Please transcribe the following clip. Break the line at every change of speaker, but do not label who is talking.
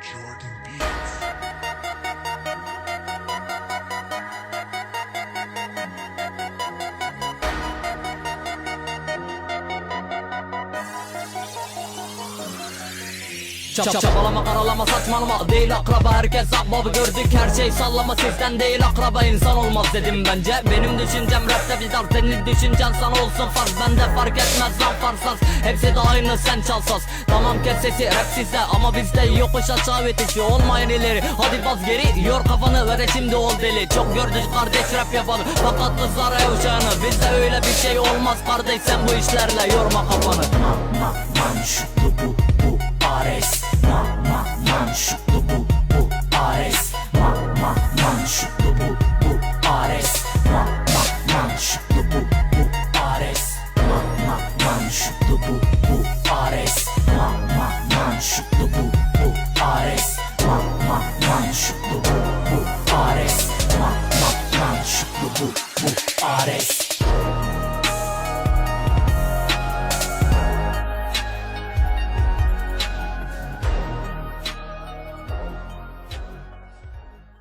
Jordan B.
Çap çabalama karalama saçmalama Değil akraba herkes ahbabı gördük. Her şey sallama sizden değil akraba insan olmaz dedim bence. Benim düşüncem rapte dart Senin düşüncen sana olsun farz. Bende fark etmez lan farsaz. Hepsi de aynı sen çalsaz Tamam kes sesi rap sizde. Ama bizde yokuş aşağı yetişi Olmayın ileri. Hadi bas geri Yor kafanı ve şimdi ol deli. Çok gördük kardeş rap yapanı. Fakat kızlar evşanı Bizde öyle bir şey olmaz kardeş Sen bu işlerle yorma kafanı
man bu bu Ares. Man man man şutlu bu bu Ares. Man man man şutlu bu bu Ares.